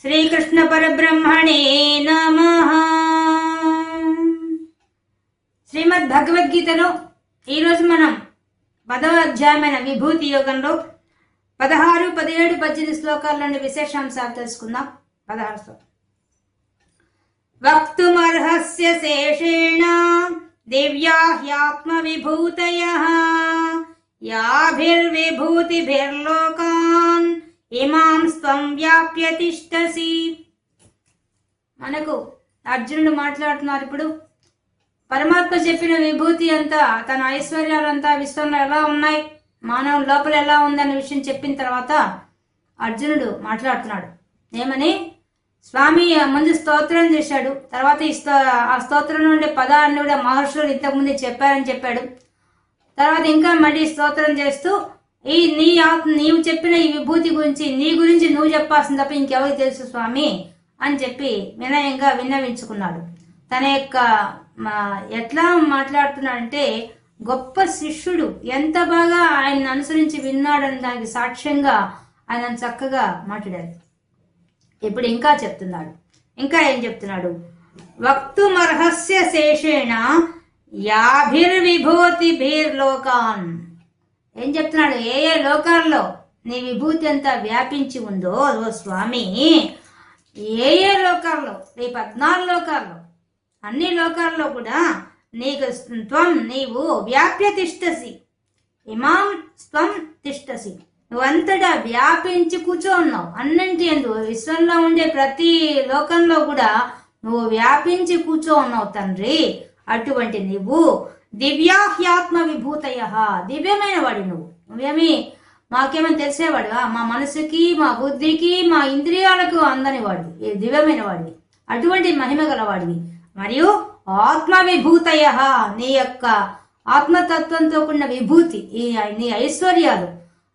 శ్రీకృష్ణ పరబ్రహ్మణే నమ. శ్రీమద్ భగవద్గీతలో ఈరోజు మనం పదవ అధ్యాయమైన విభూతి యోగంలో పదహారు పదిహేడు పద్దెనిమిది శ్లోకాల్లోని విశేషాంశాలు తెలుసుకుందాం. పదహారు శ్లోకం వక్తుమర్హస్య శేషేణ దివ్యా హ్యాత్మ విభూతయ యాభిర్విభూతిభిర్లోకా ఇమాం స్వం వ్యాప్య తిష్టసి. మనకు అర్జునుడు మాట్లాడుతున్నారు ఇప్పుడు. పరమాత్మ చెప్పిన విభూతి అంతా తన ఐశ్వర్యాలంతా విశ్వంలో ఎలా ఉన్నాయి? మానవ లోపల ఎలా ఉందనే విషయం చెప్పిన తర్వాత అర్జునుడు మాట్లాడుతున్నాడు. ఏమని? స్వామి ముందు స్తోత్రం చేశాడు. తర్వాత ఈ స్తో ఆ స్తోత్రం నుండి పదాన్ని కూడా మహర్షులు ఇంతకుముందే చెప్పారని చెప్పాడు. తర్వాత ఇంకా మళ్ళీ స్తోత్రం చేస్తూ ఈ నీ నీవు చెప్పిన ఈ విభూతి గురించి నీ గురించి నువ్వు చెప్పాల్సింది తప్ప ఇంకెవరికి తెలుసు స్వామి? అని చెప్పి వినయంగా విన్నవించుకున్నాడు. తన యొక్క మా- ఎట్లా మాట్లాడుతున్నాడంటే గొప్ప శిష్యుడు ఎంత బాగా ఆయన అనుసరించి విన్నాడని దానికి సాక్ష్యంగా ఆయన చక్కగా మాట్లాడారు ఇప్పుడు ఇంకా చెప్తున్నాడు. ఇంకా ఏం చెప్తున్నాడు? వక్తుమర్హస్య శేషేణ యాభిర్విభూతిభిర్లోకాన్ ఏం చెప్తున్నాడు? ఏ ఏ లోకాల్లో నీ విభూతి అంతా వ్యాపించి ఉందో ఓ స్వామి ఏ ఏ లోకాల్లో ఈ పద్నాలుగు లోకాల్లో అన్ని లోకాల్లో కూడా నీకు త్వం నీవు వ్యాప్య తిష్టసి ఇమాం స్వం తిష్టసి. నువ్వంతటా వ్యాపించి కూర్చో ఉన్నావు. అన్నింటి ఎందు విశ్వంలో ఉండే ప్రతి లోకంలో కూడా నువ్వు వ్యాపించి కూర్చో ఉన్నావు తండ్రి. అటువంటి నువ్వు దివ్యాహ్యాత్మ విభూతయ దివ్యమైన వాడి నువ్వు. నువ్వేమి మాకేమైనా తెలిసేవాడుగా మా మనసుకి మా బుద్ధికి మా ఇంద్రియాలకు అందని వాడివి. ఈ దివ్యమైన వాడివి అటువంటి మహిమ గలవాడివి. మరియు ఆత్మ విభూతయ నీ యొక్క ఆత్మతత్వంతో కూడిన విభూతి ఈ నీ ఐశ్వర్యాలు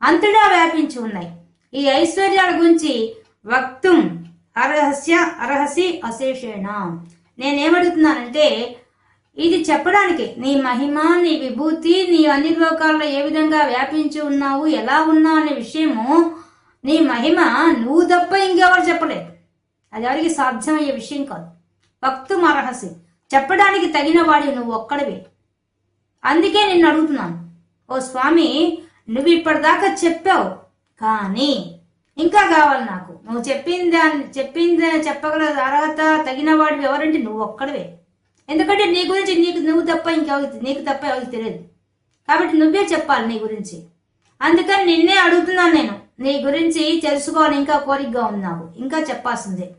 అంతటా వ్యాపించి ఉన్నాయి. ఈ ఐశ్వర్యాల గురించి వక్తం అర్హస్య అర్హసి అశేషేణ. నేనేమడుగుతున్నానంటే ఇది చెప్పడానికి నీ మహిమ నీ విభూతి నీ అన్ని లోకాల్లో ఏ విధంగా వ్యాపించి ఉన్నావు ఎలా ఉన్నావు అనే విషయము నీ మహిమ నువ్వు తప్ప ఇంకెవరు చెప్పలేదు. అది ఎవరికి సాధ్యమయ్యే విషయం కాదు. భక్తు మరహసి చెప్పడానికి తగిన వాడి నువ్వు ఒక్కడివే. అందుకే నిన్ను అడుగుతున్నాను. ఓ స్వామి నువ్వు ఇప్పటిదాకా చెప్పావు కానీ ఇంకా కావాలి నాకు. నువ్వు చెప్పింది దాన్ని చెప్పింది చెప్పగల అర్హత తగిన వాడివి ఎవరంటే నువ్వు ఒక్కడివే. ఎందుకంటే నీ గురించి నీకు నువ్వు తప్ప ఇంకెవరికి నీకు తప్ప ఎవరికి తెలియదు. కాబట్టి నువ్వే చెప్పాలి నీ గురించి. అందుకని నిన్నే అడుగుతున్నాను నేను నీ గురించి తెలుసుకోవాలి ఇంకా కోరికగా ఉన్నావు ఇంకా చెప్పాల్సిందే.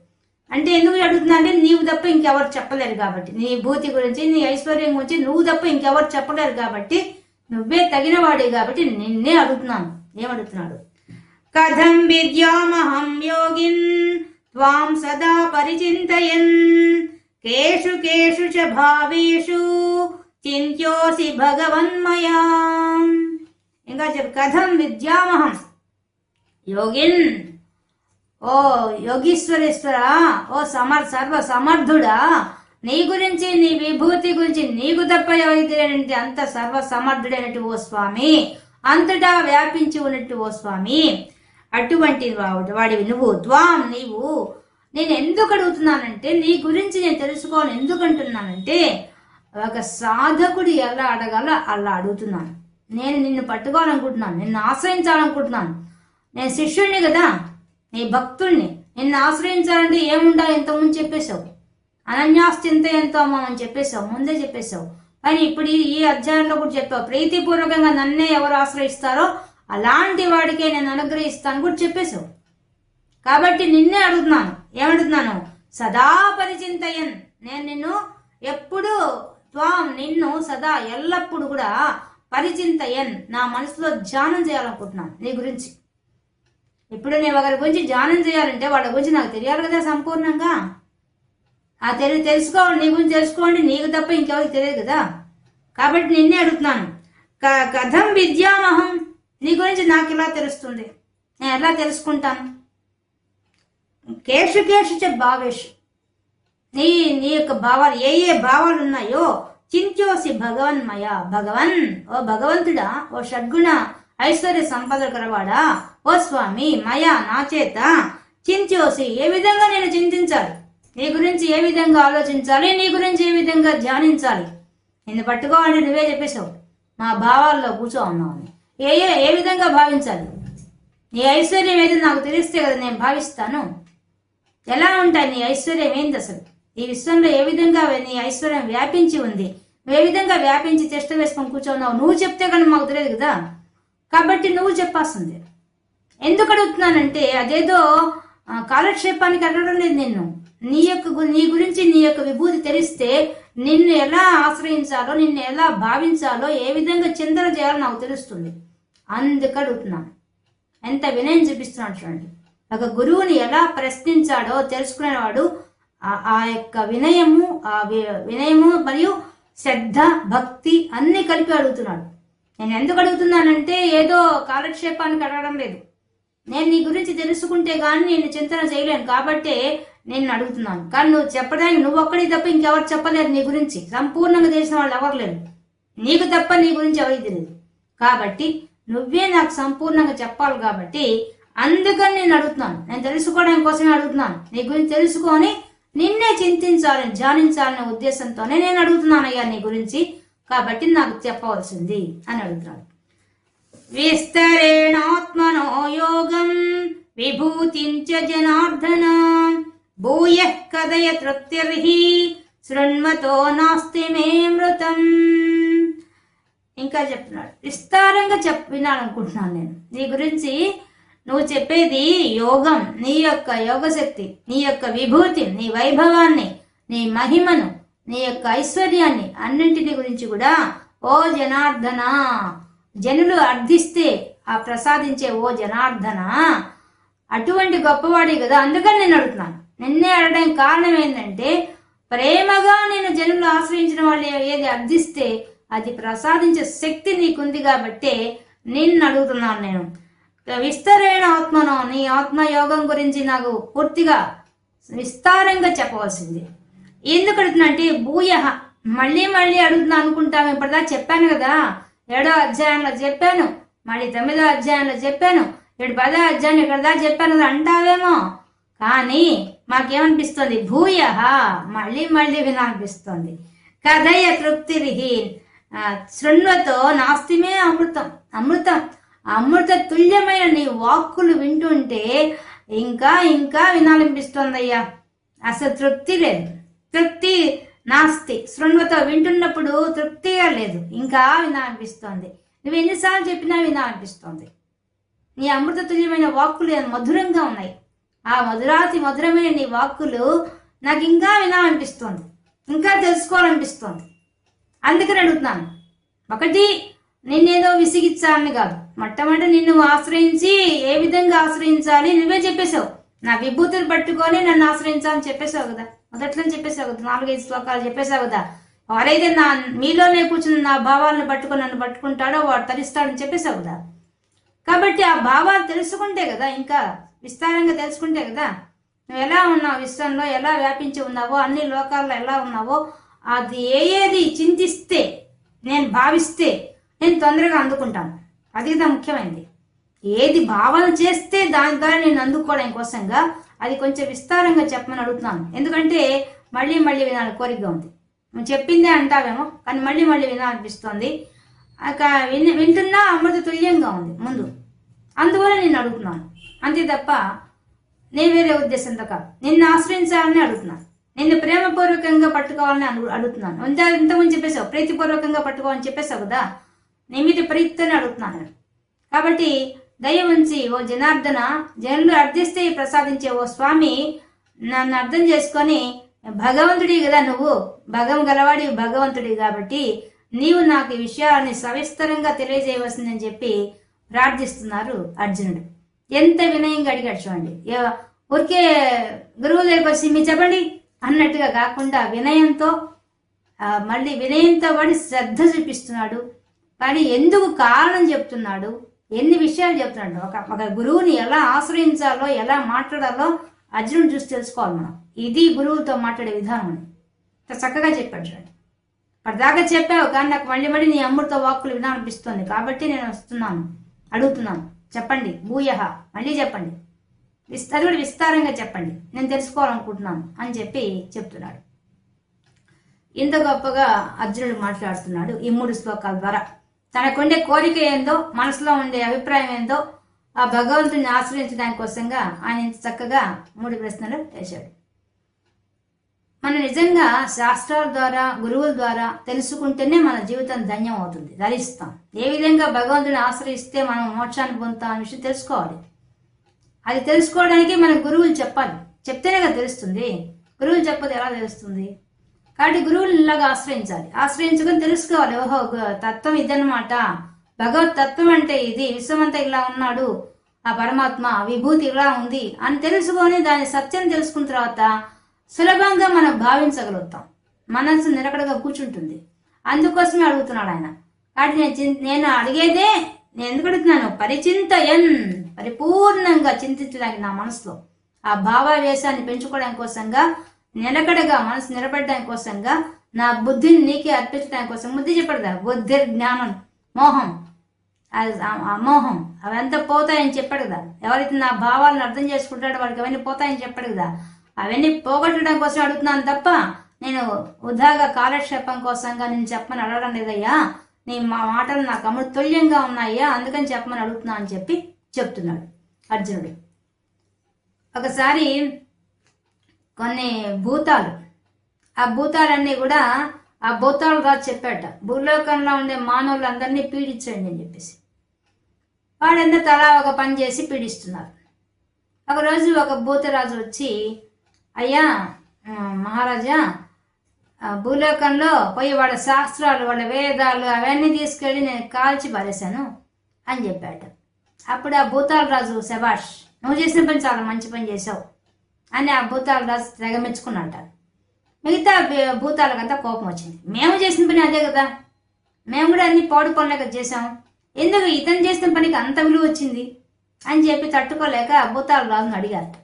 అంటే ఎందుకు అడుగుతున్నా అంటే నీవు తప్ప ఇంకెవరు చెప్పలేరు కాబట్టి. నీ భూతి గురించి నీ ఐశ్వర్యం గురించి నువ్వు తప్ప ఇంకెవరు చెప్పలేరు కాబట్టి నువ్వే తగిన వాడే కాబట్టి నిన్నే అడుగుతున్నాను. ఏమడుగుతున్నాడు? కథం విద్యామహం యోగిన్ త్వాం సదా పరిచింతయన్. కేషు కేషు చ భావేషు చింత్యోసి భగవన్మయా. ఇంకా చెప్పు కథం విద్యామహం. యోగిన్ ఓ యోగీశ్వరేశ్వర ఓ సమర్ సర్వ సమర్థుడా నీ గురించి నీ విభూతి గురించి నీకు తప్ప ఎవరికి అంత సర్వ సమర్థుడైనట్టు ఓ స్వామి. అంతటా వ్యాపించి ఉన్నట్టు ఓ స్వామి. అటువంటి వాడు- వాడివి నువ్వు త్వాం నీవు నేను ఎందుకు అడుగుతున్నానంటే నీ గురించి నేను తెలుసుకోవాలని ఎందుకు అంటున్నానంటే ఒక సాధకుడు ఎలా అడగాలో అలా అడుగుతున్నాను. నేను నిన్ను పట్టుకోవాలనుకుంటున్నాను. నిన్ను ఆశ్రయించాలనుకుంటున్నాను. నేను శిష్యుడిని కదా. నీ భక్తుడిని నిన్ను ఆశ్రయించాలంటే ఏముండాలి? ఎంతమంది చెప్పేశావు. అనన్యాస్తింత ఎంతో అని చెప్పేశావు. ముందే చెప్పేశావు. కానీ ఇప్పుడు ఈ- ఈ అధ్యాయంలో కూడా చెప్పావు. ప్రీతిపూర్వకంగా నన్నే ఎవరు ఆశ్రయిస్తారో అలాంటి వాడికే నేను అనుగ్రహిస్తాను కూడా చెప్పేశావు. కాబట్టి నిన్నే అడుగుతున్నాను. ఏమడుగుతున్నాను? సదా పరిచింతయన్. నేను నిన్ను ఎప్పుడు త్వాం నిన్ను సదా ఎల్లప్పుడు కూడా పరిచింతయన్. నా మనసులో ధ్యానం చేయాలనుకుంటున్నాను నీ గురించి. ఇప్పుడు నేను ఒకరి గురించి ధ్యానం చేయాలంటే వాళ్ళ గురించి నాకు తెలియాలి కదా సంపూర్ణంగా. ఆ తెలి తెలుసుకోవాలి నీ గురించి తెలుసుకోండి నీకు తప్ప ఇంకెవరికి తెలియదు కదా. కాబట్టి నిన్నే అడుగుతున్నాను. క- కథం విద్యామహం. నీ గురించి నాకు ఎలా తెలుస్తుంది? నేను ఎలా తెలుసుకుంటాను? కేసు కేసు చ భావేషు. నీ నీ యొక్క భావాలు ఏ ఏ భావాలు ఉన్నాయో చింత్యోసి భగవన్మయ భగవన్ ఓ భగవంతుడా ఓ షడ్గుణ ఐశ్వర్య సంపద కలవాడా? ఓ స్వామి మయ నా చేత చింత్యోసి ఏ విధంగా నేను చింతించాలి? నీ గురించి ఏ విధంగా ఆలోచించాలి? నీ గురించి ఏ విధంగా ధ్యానించాలి? నిన్ను పట్టుకోవాలంటే నువ్వే చెప్పేశావు. మా భావాల్లో కూర్చో ఉన్నావు ఏ ఏ- ఏ విధంగా భావించాలి? నీ ఐశ్వర్యం ఏదో నాకు తెలిస్తే కదా నేను భావిస్తాను. ఎలా ఉంటాయి నీ ఐశ్వర్యం ఏంది అసలు? ఈ విశ్వంలో ఏ విధంగా నీ ఐశ్వర్యం వ్యాపించి ఉంది? నువ్వు ఏ విధంగా వ్యాపించి చెష్ట వేసుకొని కూర్చోన్నావు? నువ్వు చెప్తే కానీ మాకు తెలియదు కదా? కాబట్టి నువ్వు చెప్పాల్సిందే. ఎందుకు అడుగుతున్నానంటే అదేదో కాలక్షేపానికి అడగడం లేదు నిన్ను. నీ యొక్క నీ గురించి నీ యొక్క విభూతి తెలిస్తే నిన్ను ఎలా ఆశ్రయించాలో నిన్ను ఎలా భావించాలో ఏ విధంగా చింతన చేయాలో నాకు తెలుస్తుంది. అందుకు అడుగుతున్నాను. ఎంత వినయం చూపిస్తున్నాడు చూడండి. ఒక గురువుని ఎలా ప్రశ్నించాడో తెలుసుకునేవాడు. ఆ- యొక్క వినయము ఆ వి- వినయము మరియు శ్రద్ధ భక్తి అన్ని కలిపి అడుగుతున్నాడు. నేను ఎందుకు అడుగుతున్నానంటే ఏదో కాలక్షేపానికి అడగడం లేదు. నేను నీ గురించి తెలుసుకుంటే కానీ నేను చింతన చేయలేను. కాబట్టే నేను అడుగుతున్నాను. కానీ నువ్వు చెప్పడానికి నువ్వు ఒక్కడి తప్ప ఇంకెవరు చెప్పలేరు నీ గురించి. సంపూర్ణంగా తెలిసిన వాళ్ళు ఎవరు లేరు. నీకు తప్ప నీ గురించి ఎవరికి తెలియదు. కాబట్టి నువ్వే నాకు సంపూర్ణంగా చెప్పాలి కాబట్టి అందుకని నేను అడుగుతున్నాను. నేను తెలుసుకోవడం కోసమే అడుగుతున్నాను. నీ గురించి తెలుసుకొని నిన్నే చింతించాలని ధ్యానించాలనే ఉద్దేశంతోనే నేను అడుగుతున్నాను అయ్యా నీ గురించి. కాబట్టి నాకు చెప్పవలసింది అని అడుగుతున్నాను. విస్తరేణాత్మనో యోగం విభూతించ జనార్దన భూయ కదయ తృప్తిర్హి శృణ్మతో నాస్తి మే మృతం. ఇంకా చెప్తున్నాడు. విస్తారంగా చెప్ అనుకుంటున్నాను నేను. నీ గురించి నువ్వు చెప్పేది యోగం నీ యొక్క యోగశక్తి నీ యొక్క విభూతి నీ వైభవాన్ని నీ మహిమను నీ యొక్క ఐశ్వర్యాన్ని అన్నింటిని గురించి కూడా ఓ జనార్దన జనులు అర్థిస్తే ఆ ప్రసాదించే ఓ జనార్దన అటువంటి గొప్పవాడి కదా అందుకని నేను అడుగుతున్నాను. నిన్నే అడగడానికి కారణం ఏంటంటే ప్రేమగా నేను జనులు ఆశ్రయించిన వాళ్ళు ఏది అర్థిస్తే అది ప్రసాదించే శక్తి నీకుంది కాబట్టే నిన్ను అడుగుతున్నాను నేను. విస్తరేణ ఆత్మను నీ ఆత్మయోగం గురించి నాకు పూర్తిగా విస్తారంగా చెప్పవలసింది. ఎందుకు అడుగుతున్నంటే భూయ మళ్ళీ మళ్ళీ అడుగుతున్నా అనుకుంటాము ఇప్పటిదా చెప్పాను కదా. ఏడో అధ్యాయంలో చెప్పాను మళ్ళీ తొమ్మిదో అధ్యాయంలో చెప్పాను ఇప్పుడు పదో అధ్యాయం ఇక్కడదా చెప్పాను కదా అంటావేమో. కానీ మాకేమనిపిస్తుంది? భూయ మళ్ళీ మళ్ళీ వినాలనిపిస్తుంది. కథయ తృప్తిరిహి శృణ్వతో నాస్తిమే అమృతం అమృతం. అమృత తుల్యమైన నీ వాక్కులు వింటుంటే ఇంకా ఇంకా వినాలనిపిస్తోందయ్యా. అసలు తృప్తి లేదు. తృప్తి నాస్తి. శృణ్వతో వింటున్నప్పుడు తృప్తిగా లేదు. ఇంకా వినాలనిపిస్తోంది. నువ్వు ఎన్నిసార్లు చెప్పినా వినాలనిపిస్తోంది. నీ అమృత తుల్యమైన వాక్కులు మధురంగా ఉన్నాయి. ఆ మధురాతి మధురమైన నీ వాక్కులు నాకు ఇంకా వినాలనిపిస్తోంది. ఇంకా తెలుసుకోవాలనిపిస్తోంది. అందుకని అడుగుతున్నాను. ఒకటి నిన్నేదో విసిగిచ్చాలని కాదు. మొట్టమొదటి నిన్ను ఆశ్రయించి ఏ విధంగా ఆశ్రయించాలి నువ్వే చెప్పేశావు. నా విభూతిని పట్టుకొని నన్ను ఆశ్రయించాలని చెప్పేశావు కదా. మొదట్లో చెప్పేశావు కదా నాలుగైదు శ్లోకాలు చెప్పేశావు కదా. వారైతే నా మీలోనే కూర్చుని నా భావాలను పట్టుకొని నన్ను పట్టుకుంటాడో వాడు తరిస్తాడని చెప్పేశావు కదా. కాబట్టి ఆ భావాలు తెలుసుకుంటే కదా ఇంకా విస్తారంగా తెలుసుకుంటే కదా నువ్వు ఎలా ఉన్నావు విశ్వంలో ఎలా వ్యాపించి ఉన్నావో అన్ని లోకాల్లో ఎలా ఉన్నావో అది ఏ ఏది చింతిస్తే నేను భావిస్తే నేను తొందరగా అందుకుంటాను. అది కదా ముఖ్యమైనది. ఏది భావన చేస్తే దాని ద్వారా నేను అందుకోవడం కోసంగా అది కొంచెం విస్తారంగా చెప్పమని అడుగుతున్నాను. ఎందుకంటే మళ్ళీ మళ్ళీ వినాలి కోరికగా ఉంది. నువ్వు చెప్పిందే అంటావేమో కానీ మళ్ళీ మళ్ళీ వినాలనిపిస్తోంది. విన్ వింటున్నా అమృత తుల్యంగా ఉంది ముందు. అందువల్ల నేను అడుగుతున్నాను. అంతే తప్ప నేను వేరే ఉద్దేశంతో కాదు. నిన్ను ఆశ్రయించాలని అడుగుతున్నాను. నిన్ను ప్రేమపూర్వకంగా పట్టుకోవాలని అడుగుతున్నాను. ఇంత ఇంతకుముందు చెప్పేశావు. ప్రీతిపూర్వకంగా పట్టుకోవాలని చెప్పేశావు కదా. నీ మీద అడుగుతున్నారు అడుగుతున్నాను కాబట్టి దయ ఉంచి ఓ జనార్దన జనులు అర్థిస్తే ప్రసాదించే ఓ స్వామి నన్ను అర్థం చేసుకొని భగవంతుడి కదా నువ్వు భగం గలవాడి భగవంతుడి కాబట్టి నీవు నాకు ఈ విషయాన్ని సవిస్తరంగా తెలియజేయవలసిందని చెప్పి ప్రార్థిస్తున్నారు అర్జునుడు. ఎంత వినయంగా అడిగాడు చూడండి. ఊరికే గురువు దగ్గరికి వచ్చి చెప్పండి అన్నట్టుగా కాకుండా వినయంతో మళ్ళీ వినయంతో వాడి శ్రద్ధ చూపిస్తున్నాడు. కానీ ఎందుకు కారణం చెప్తున్నాడు? ఎన్ని విషయాలు చెప్తున్నాడు? ఒక ఒక గురువుని ఎలా ఆశ్రయించాలో ఎలా మాట్లాడాలో అర్జునుడు చూసి తెలుసుకోవాలి మనం. ఇది గురువుతో మాట్లాడే విధానం అని. చక్కగా చెప్పాడు చూడండి. పడిదాకా చెప్పావు కానీ నాకు మళ్ళీ మళ్ళీ నీ అమృత వాక్కులు వినాలనిపిస్తుంది కాబట్టి నేను వస్తున్నాను అడుగుతున్నాను. చెప్పండి. భూయహ. మళ్ళీ చెప్పండి. విస్త- అది కూడా విస్తారంగా చెప్పండి. నేను తెలుసుకోవాలనుకుంటున్నాను అని చెప్పి చెప్తున్నాడు. ఇంత గొప్పగా అర్జునుడు మాట్లాడుతున్నాడు ఈ మూడు శ్లోకాల ద్వారా. తనకుండే కోరిక ఏందో మనసులో ఉండే అభిప్రాయం ఏందో ఆ భగవంతుని ఆశ్రయించడానికి కోసంగా ఆయన ఇంత చక్కగా మూడు ప్రశ్నలు వేశాడు. మనం నిజంగా శాస్త్రాల ద్వారా గురువుల ద్వారా తెలుసుకుంటేనే మన జీవితం ధన్యం అవుతుంది ధరిస్తాం. ఏ విధంగా భగవంతుని ఆశ్రయిస్తే మనం మోక్షాన్ని పొందుతాం అనే విషయం తెలుసుకోవాలి. అది తెలుసుకోవడానికి మన గురువులు చెప్పాలి. చెప్తేనే కదా తెలుస్తుంది. గురువులు చెప్పదు ఎలా తెలుస్తుంది? కాబట్టి గురువుని ఇలాగా ఆశ్రయించాలి. ఆశ్రయించుకొని తెలుసుకోవాలి. ఓహో తత్వం ఇదన్నమాట. భగవత్ తత్వం అంటే ఇది. విశ్వమంతా ఇలా ఉన్నాడు. ఆ పరమాత్మ విభూతి ఇలా ఉంది అని తెలుసుకొని దాని సత్యం తెలుసుకున్న తర్వాత సులభంగా మనం భావించగలుగుతాం. మనసు నిలకడగా కూర్చుంటుంది. అందుకోసమే అడుగుతున్నాడు ఆయన. కాబట్టి నేను నేను అడిగేదే నేను ఎందుకు అడుగుతున్నాను? పరిచింతయన్. పరిపూర్ణంగా చింతించడానికి నా మనసులో ఆ భావావేశాన్ని పెంచుకోవడం కోసంగా నిలకడగా మనసు నిలబడడానికి కోసంగా నా బుద్ధిని నీకే అర్పించడానికి కోసం బుద్ధి చెప్పడు కదా బుద్ధి జ్ఞానం మోహం. అమోహం ఆ- మోహం. అవంతా పోతాయని చెప్పాడు కదా ఎవరైతే నా భావాలను అర్థం చేసుకుంటాడో వాడికి అవన్నీ పోతాయని చెప్పాడు కదా అవన్నీ పోగొట్టడం కోసం అడుగుతున్నాను తప్ప నేను వృధాగా కాలక్షేపం కోసంగా నేను చెప్పమని అడగడం లేదయ్యా. నీ మా మాటలు నాకు అమృతుల్యంగా ఉన్నాయ్యా అందుకని చెప్పమని అడుగుతున్నా అని చెప్పి చెప్తున్నాడు అర్జునుడు. ఒకసారి కొన్ని భూతాలు. ఆ భూతాలన్నీ కూడా ఆ భూతాలు రాజు చెప్పాట భూలోకంలో ఉండే మానవులందరినీ పీడించండి అని చెప్పేసి. వాడంతా తలా ఒక పని చేసి పీడిస్తున్నారు. ఒకరోజు ఒక భూతరాజు వచ్చి అయ్యా మహారాజా భూలోకంలో పోయి వాళ్ళ శాస్త్రాలు వాళ్ళ వేదాలు అవన్నీ తీసుకెళ్ళి నేను కాల్చి పారేశాను అని చెప్పాడు అప్పుడు ఆ భూతాల రాజు శబాష్ నువ్వు చేసిన పని చాలా మంచి పని చేసావు అని ఆ భూతాల రాజు తెగ మెచ్చుకున్నట్ట మిగతా భూతాలకంతా కోపం వచ్చింది. మేము చేసిన పని అదే కదా. మేము కూడా అన్ని పాడు పనులేక చేసాం ఎందుకు ఇతను చేసిన పనికి అంత విలువ వచ్చింది? అని చెప్పి తట్టుకోలేక ఆ భూతాల రాజును అడిగారట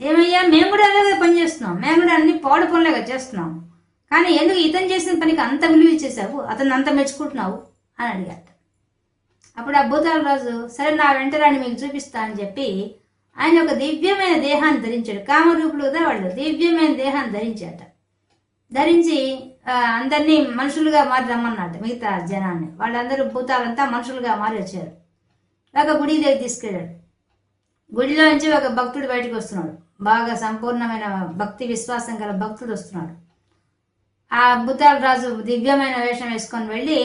ఏమయ్యా మేము కూడా అదే పని చేస్తున్నాం. మేము కూడా అన్ని పాడు పనులేక చేస్తున్నాం. కానీ ఎందుకు ఇతను చేసిన పనికి అంత విలువ ఇచ్చేసావు అతను అంత మెచ్చుకుంటున్నావు? అని అడిగారట అప్పుడు ఆ భూతాల రాజు సరే నా వెంటరాని మీకు చూపిస్తా అని చెప్పి ఆయన ఒక దివ్యమైన దేహాన్ని ధరించాడు. కామరూపులుగా వాళ్ళు దివ్యమైన దేహాన్ని ధరించాట ధరించి అందరినీ మనుషులుగా మారి రమ్మన్నాడు మిగతా జనాన్ని. వాళ్ళందరూ భూతాలంతా మనుషులుగా మారి వచ్చారు. ఒక గుడి దగ్గర తీసుకెళ్ళాడు. గుడిలో నుంచి ఒక భక్తుడు బయటకు వస్తున్నాడు. బాగా సంపూర్ణమైన భక్తి విశ్వాసం గల భక్తుడు వస్తున్నాడు. ఆ భూతాల రాజు దివ్యమైన వేషం వేసుకొని వెళ్ళి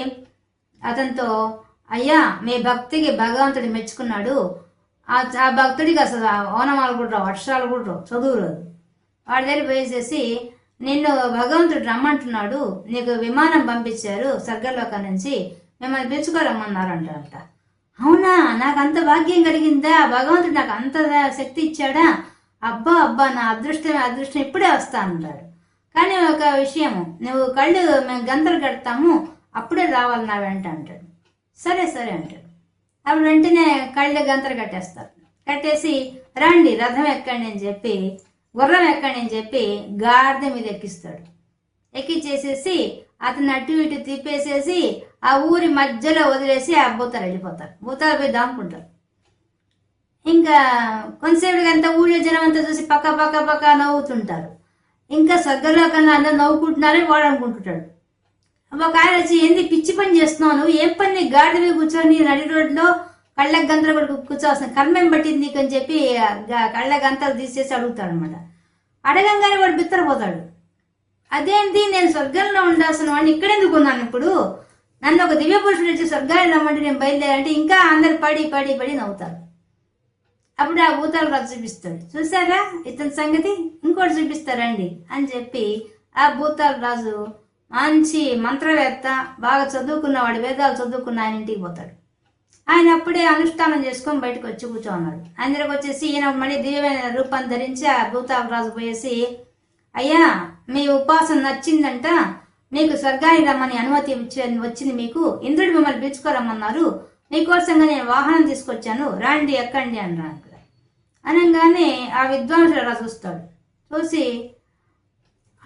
అతనితో అయ్యా మీ భక్తికి భగవంతుడు మెచ్చుకున్నాడు. ఆ భక్తుడికి అసలు ఓనమాలు కూడా రావు వర్షాలు కూడా రావు చదువు రాదు. వాడి దగ్గర పోయేసేసి నిన్ను భగవంతుడు రమ్మంటున్నాడు నీకు విమానం పంపించారు స్వర్గలోకం నుంచి మిమ్మల్ని పిలుచుకోరమ్మన్నారు అంట అవునా? నాకు అంత భాగ్యం కలిగిందా? భగవంతుడు నాకు అంత శక్తి ఇచ్చాడా? అబ్బా అబ్బా నా అదృష్టం అదృష్టం ఇప్పుడే వస్తా అన్నాడు కానీ ఒక విషయం నువ్వు కళ్ళు మేము గంతలు కడతాము అప్పుడే రావాలి నా వెంట అంటాడు సరే సరే అంటాడు. అప్పుడు వెంటనే కళ్ళు గంతలు కట్టేస్తారు. కట్టేసి రండి రథం ఎక్కండి అని చెప్పి గుర్రం ఎక్కండి అని చెప్పి గాడిద మీద ఎక్కిస్తాడు. ఎక్కిచ్చేసేసి అతను అటు ఇటు తిప్పేసేసి ఆ ఊరి మధ్యలో వదిలేసి ఆ భూతాలు వెళ్ళిపోతారు. భూతాలు పోయి దాముకుంటారు. ఇంకా కొంతసేపు అంతా ఊళ్ళో జనం అంతా చూసి పక్క పక్క పక్క నవ్వుతుంటారు. ఇంకా స్వర్గలోకంలో అందరూ నవ్వుకుంటున్నారని వాడు అనుకుంటుంటాడు ఒక ఆయన వచ్చి ఏంది పిచ్చి పని చేస్తున్నావు నువ్వు? ఏం పని నీ గాడి మీద కూర్చొని నడి రోడ్లో కళ్ళ గంతలు కూడా కూర్చోవాల్సిన కర్మేం పట్టింది నీకు అని చెప్పి కళ్ళ గంతలు తీసేసి అడుగుతాడు అనమాట అడగంగానే వాడు బిత్తరపోతాడు. అదేంటి నేను స్వర్గంలో ఉండాల్సిన వాడిని ఇక్కడెందుకు ఉన్నాను ఇప్పుడు? నన్ను ఒక దివ్య పురుషుడు వచ్చి స్వర్గాన్ని రమ్మంటే నేను బయలుదేరంటే ఇంకా అందరు పడి పడి పడి నవ్వుతారు. అప్పుడు ఆ భూతాలు రాజు చూపిస్తాడు. చూసారా ఇతని సంగతి? ఇంకోటి చూపిస్తారండి అని చెప్పి ఆ భూతాల రాజు మంచి మంత్రవేత్త బాగా చదువుకున్నవాడు వేదాలు చదువుకున్న ఆయన ఇంటికి పోతాడు. ఆయన అప్పుడే అనుష్ఠానం చేసుకొని బయటకు వచ్చి కూర్చోన్నాడు. అందరికి వచ్చేసి ఈయన మళ్ళీ దివ్యమైన రూపాన్ని ధరించి ఆ భూతాల రాజు పోయేసి అయ్యా మీ ఉపాసన నచ్చిందంట. మీకు స్వర్గానికి రమ్మని అనుమతి వచ్చింది మీకు. ఇంద్రుడు మిమ్మల్ని పిలుచుకోరమ్మన్నారు. నీకోసంగా నేను వాహనం తీసుకొచ్చాను. రాండి ఎక్కండి అన్నాడు. అనగానే ఆ విద్వాంసుడు అలా చూస్తాడు. చూసి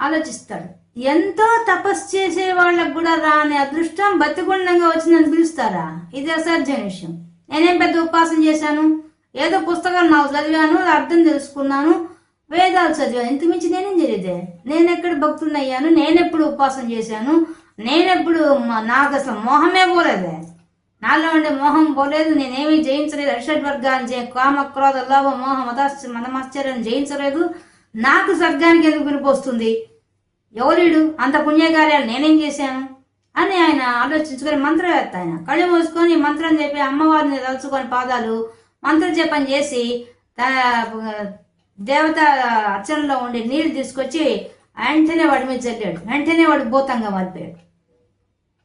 ఆలోచిస్తాడు. ఎంతో తపస్సు చేసే వాళ్ళకు కూడా రాని అదృష్టం బతికుండంగా వచ్చిందని పిలుస్తారా? ఇది అసాధ్యం విషయం. నేనేం పెద్ద ఉపాసన చేశాను? ఏదో పుస్తకాలు నాకు చదివాను అర్థం తెలుసుకున్నాను వేదాలు చదివాను. ఇంత మించి నేనేం జరిగితే నేను ఎక్కడ భక్తుని అయ్యాను? నేనెప్పుడు ఉపవాసం చేశాను? నేనెప్పుడు నాకు అసలు మోహమే పోలేదే. నాలో ఉండే మోహం పోలేదు. నేనేమీ జయించలేదు. అరిషడ్ వర్గాన్ని జయ కామ క్రోధ లోభ మోహ మదాశ్చ మదమాశ్చర్యం జయించలేదు. నాకు స్వర్గానికి ఎందుకు పిలుపొస్తుంది ఎవరీడు? అంత పుణ్యకార్యాలు నేనేం చేశాను? అని ఆయన ఆలోచించుకొని మంత్రవేత్త ఆయన. కళ్ళు మూసుకొని మంత్రం చెప్పి అమ్మవారిని తలుచుకొని పాదాలు మంత్ర జపం చేసి దేవత అర్చనలో ఉండే నీళ్ళు తీసుకొచ్చి వెంటనే వాడి మీద చల్లాడు. వెంటనే వాడు భూతంగా మారిపోయాడు.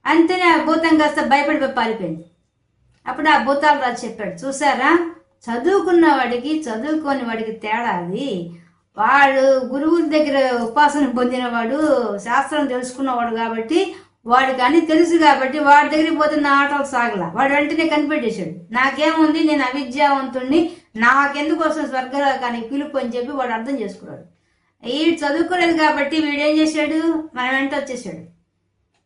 అంతేనే ఆ భూతం కాస్త భయపడిపోయి పారిపోయింది. అప్పుడు ఆ భూతాలు రాజు చెప్పాడు చూసారా చదువుకున్న వాడికి చదువుకోని వాడికి తేడా అది. వాడు గురువుల దగ్గర ఉపాసన పొందినవాడు శాస్త్రం తెలుసుకున్నవాడు కాబట్టి వాడికి అన్ని తెలుసు కాబట్టి వాడి దగ్గరికి పోతే నా ఆటలు సాగల. వాడు వెంటనే కనిపెట్టేశాడు నాకేముంది? నేను అవిద్యావంతుణ్ణి. నాకెందుకోసం వస్తుంది స్వర్గలోకానికి పిలుపు అని చెప్పి వాడు అర్థం చేసుకున్నాడు. వీడు చదువుకోలేదు కాబట్టి వీడేం చేశాడు? మన వెంట వచ్చేసాడు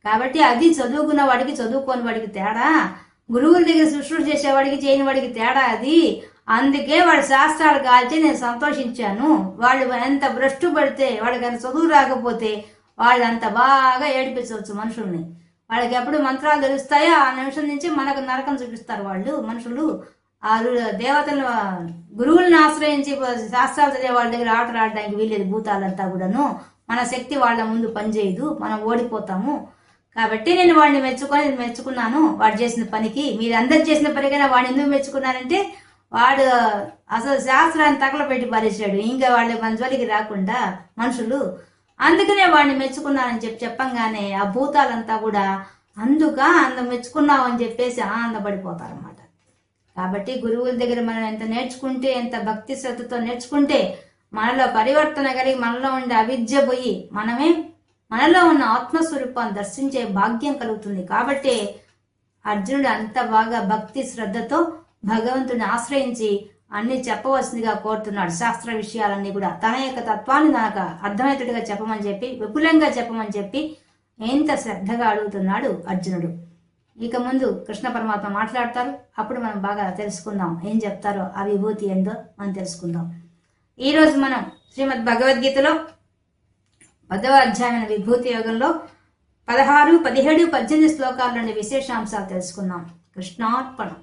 కాబట్టి అది చదువుకున్న వాడికి చదువుకోని వాడికి తేడా. గురువుల దగ్గర శుశ్రూష చేసేవాడికి చేయని వాడికి తేడా అది. అందుకే వాడి శాస్త్రాలు కాల్చి నేను సంతోషించాను. వాళ్ళు ఎంత భ్రష్టు పడితే వాళ్ళకి అంత చదువు రాకపోతే వాళ్ళు అంత బాగా ఏడిపించవచ్చు మనుషుల్ని. వాళ్ళకి ఎప్పుడు మంత్రాలు తెలుస్తాయో? ఆ నిమిషం నుంచి మనకు నరకం చూపిస్తారు వాళ్ళు మనుషులు. ఆ దేవతలను గురువులను ఆశ్రయించి శాస్త్రాలు చదివే వాళ్ళ దగ్గర ఆటలు ఆడడానికి వీలేదు భూతాలంతా కూడాను. మన శక్తి వాళ్ళ ముందు పనిచేయదు. మనం ఓడిపోతాము. కాబట్టి నేను వాడిని మెచ్చుకొని మెచ్చుకున్నాను. వాడు చేసిన పనికి మీరు అందరు చేసిన పనికైనా వాడిని ఎందుకు మెచ్చుకున్నారంటే వాడు అసలు శాస్త్రాన్ని తగలబెట్టి పారేశాడు. ఇంకా వాళ్ళు మన జోలికి రాకుండా మనుషులు అందుకనే వాడిని మెచ్చుకున్నానని చెప్పి చెప్పంగానే ఆ భూతాలంతా కూడా అందుక అంత మెచ్చుకున్నావు అని చెప్పేసి ఆనందపడిపోతారన్నమాట. కాబట్టి గురువుల దగ్గర మనం ఎంత నేర్చుకుంటే ఎంత భక్తి శ్రద్ధతో నేర్చుకుంటే మనలో పరివర్తన కలిగి మనలో ఉండే అవిద్య పోయి మనమే మనలో ఉన్న ఆత్మస్వరూపాన్ని దర్శించే భాగ్యం కలుగుతుంది. కాబట్టి అర్జునుడు అంత బాగా భక్తి శ్రద్ధతో భగవంతుని ఆశ్రయించి అన్ని చెప్పవలసిందిగా కోరుతున్నాడు. శాస్త్ర విషయాలన్నీ కూడా తన యొక్క తత్వాన్ని నాకు అర్థమయ్యేటట్టుగా చెప్పమని చెప్పి విపులంగా చెప్పమని చెప్పి ఎంత శ్రద్ధగా అడుగుతున్నాడు అర్జునుడు. ఇక ముందు కృష్ణ పరమాత్మ మాట్లాడతారు. అప్పుడు మనం బాగా తెలుసుకుందాం. ఏం చెప్తారో ఆ విభూతి ఏందో మనం తెలుసుకుందాం. ఈరోజు మనం శ్రీమద్ భగవద్గీతలో పదవ అధ్యాయమైన విభూతి యోగంలో పదహారు పదిహేడు పద్దెనిమిది శ్లోకాల్లోని విశేషాంశాలు తెలుసుకుందాం. కృష్ణార్పణం.